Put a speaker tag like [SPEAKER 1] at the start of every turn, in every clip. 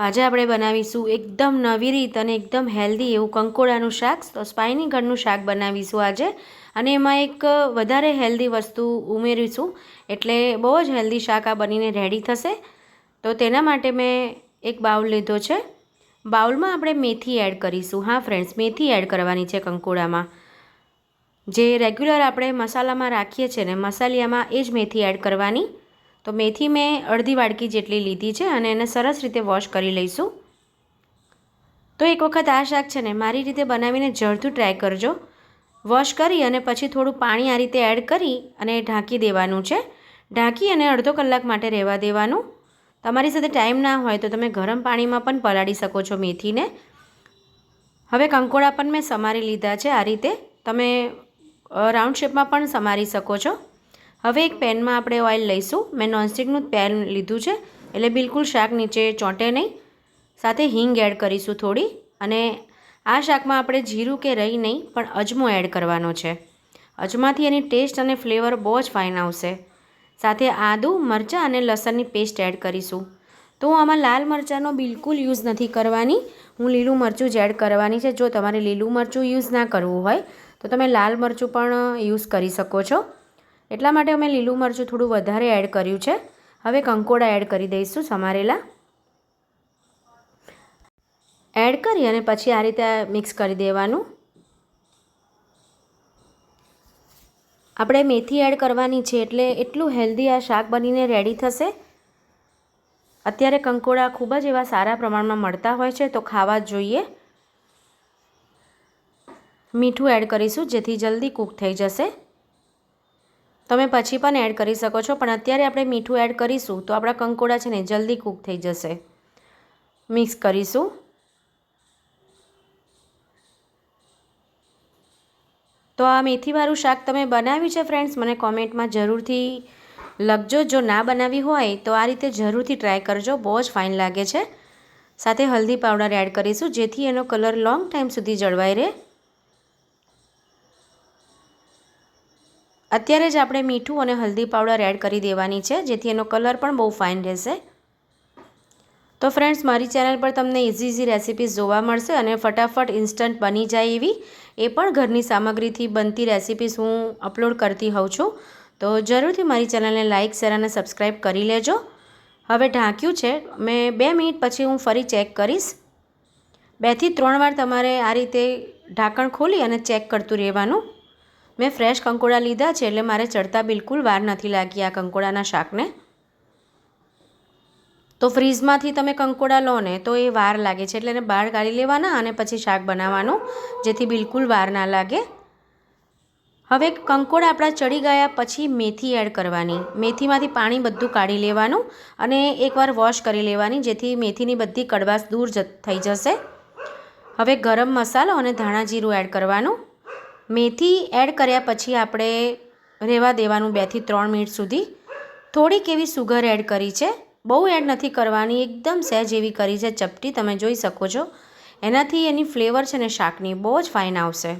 [SPEAKER 1] આજે આપણે બનાવીશું એકદમ નવી રીત અને એકદમ હેલ્ધી એવું કંકોડાનું શાક, તો સ્પાઇની ઘરનું શાક બનાવીશું આજે. અને એમાં એક વધારે હેલ્ધી વસ્તુ ઉમેરીશું, એટલે બહુ જ હેલ્ધી શાક આ બનીને રેડી થશે. તો તેના માટે મેં એક બાઉલ લીધો છે. બાઉલમાં આપણે મેથી એડ કરીશું. હા ફ્રેન્ડ્સ મેથી એડ કરવાની છે કંકોડામાં. જે રેગ્યુલર આપણે મસાલામાં રાખીએ છીએ ને, મસાલિયામાં એ જ મેથી એડ કરવાની. તો મેથી મેં અડધી વાડકી જેટલી લીધી છે અને એને સરસ રીતે વોશ કરી લઈશું. તો એક વખત આ શાક છે ને મારી રીતે બનાવીને જળતું ટ્રાય કરજો. વોશ કરી અને પછી થોડું પાણી આ રીતે એડ કરી અને ઢાંકી દેવાનું છે. ઢાંકી અને અડધો કલાક માટે રહેવા દેવાનું. તમારી સાથે ટાઈમ ના હોય તો તમે ગરમ પાણીમાં પણ પલાળી શકો છો મેથીને. હવે કંકોડા પણ મેં સમારી લીધા છે આ રીતે. તમે રાઉન્ડ શેપમાં પણ સમારી શકો છો. હવે એક પેનમાં આપણે ઓઇલ લઈશું. મેં નોનસ્ટિકનું પેન લીધું છે. એટલે બિલકુલ શાક નીચે ચોંટે નહીં. સાથે હિંગ એડ કરીશું થોડી. અને આ શાકમાં આપણે જીરું કે રહી નહીં, પણ અજમો એડ કરવાનો છે. અજમાથી એની ટેસ્ટ અને ફ્લેવર બહુ જ ફાઇન આવશે. સાથે આદું, મરચાં અને લસણની પેસ્ટ એડ કરીશું. તો હું આમાં લાલ મરચાંનો બિલકુલ યુઝ નથી કરવાની. હું લીલું મરચું જ એડ કરવાની છે. જો તમારે લીલું મરચું યુઝ ના કરવું હોય, તો તમે લાલ મરચું પણ યુઝ કરી શકો છો. એટલા માટે અમે લીલું મરચું થોડું વધારે એડ કર્યું છે. હવે કંકોડા એડ કરી દઈશું સમારેલા. એડ કરી અને પછી આ રીતે મિક્સ કરી દેવાનું. આપણે મેથી એડ કરવાની છે એટલે એટલું હેલ્ધી આ શાક બનીને રેડી થશે. અત્યારે કંકોડા ખૂબ જ એવા સારા પ્રમાણમાં મળતા હોય છે તો ખાવા જ જોઈએ. મીઠું એડ કરીશું જેથી જલ્દી કૂક થઈ જશે. તમે પછી પણ એડ કરી શકો છો, પણ અત્યારે આપણે મીઠું એડ કરીશું તો આપણા કંકોડા છે ને જલ્દી કૂક થઈ જશે. મિક્સ કરીશું. તો આ મેથીવાળું શાક તમે બનાવ્યું છે ફ્રેન્ડ્સ મને કોમેન્ટમાં જરૂરથી લખજો. જો ના બનાવી હોય તો આ રીતે જરૂરથી ટ્રાય કરજો, બહુ જ ફાઇન લાગે છે. સાથે હલ્દી પાવડર એડ કરીશું, જેથી એનો કલર લોંગ ટાઈમ સુધી જળવાઈ રહે. અત્યારે જ આપણે મીઠું અને હલ્દી પાવડર એડ કરી દેવાની છે, જેથી એનો કલર પણ બહુ ફાઇન રહેશે. તો ફ્રેન્ડ્સ મારી ચેનલ પર તમને ઇઝી ઇઝી રેસિપીઝ જોવા મળશે અને ફટાફટ ઇન્સ્ટન્ટ બની જાય એવી એ પણ ઘરની સામગ્રીથી બનતી રેસિપીઝ હું અપલોડ કરતી હોઉં છું. તો જરૂરથી મારી ચેનલને લાઇક શેર અને સબસ્ક્રાઈબ કરી લેજો. હવે ઢાંક્યું છે, મેં બે મિનિટ પછી હું ફરી ચેક કરીશ. બેથી ત્રણ વાર તમારે આ રીતે ઢાંકણ ખોલી અને ચેક કરતું રહેવાનું. મેં ફ્રેશ કંકોડા લીધા છે એટલે મારે ચડતા બિલકુલ વાર નથી લાગી આ કંકોડાના શાકને. તો ફ્રીઝમાંથી તમે કંકોડા લો ને તો એ વાર લાગે છે એટલે એને બહાર કાઢી લેવાના અને પછી શાક બનાવવાનું, જેથી બિલકુલ વાર ના લાગે. હવે કંકોડા આપણા ચડી ગયા પછી મેથી એડ કરવાની. મેથીમાંથી પાણી બધું કાઢી લેવાનું અને એકવાર વોશ કરી લેવાની, જેથી મેથીની બધી કડવાશ દૂર થઈ જશે. હવે ગરમ મસાલો અને ધાણા જીરું એડ કરવાનું. મેથી એડ કર્યા પછી આપણે રહેવા દેવાનું બેથી ત્રણ મિનિટ સુધી. થોડીક એવી સુગર એડ કરી છે. બહુ એડ નથી કરવાની, એકદમ સહેજ એવી કરી છે ચપટી, તમે જોઈ શકો છો. એનાથી એની ફ્લેવર છે ને શાકની બહુ જ ફાઇન આવશે.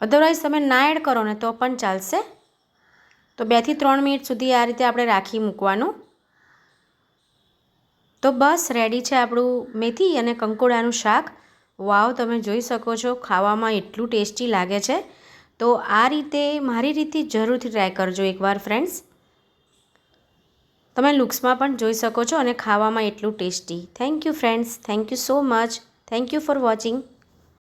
[SPEAKER 1] અધરવાઇઝ તમે ના એડ કરો ને તો પણ ચાલશે. તો બેથી ત્રણ મિનિટ સુધી આ રીતે આપણે રાખી મૂકવાનું. તો બસ રેડી છે આપણું મેથી અને કંકોડાનું શાક. વાવ તમે જોઈ શકો છો, ખાવામાં એટલું ટેસ્ટી લાગે છે. તો આ રીતે, મારી રીતે જરૂરથી ટ્રાય કરજો એકવાર ફ્રેન્ડ્સ તમે લુક્સમાં પણ જોઈ શકો છો અને ખાવામાં એટલું tasty. Thank you friends thank you so much thank you for watching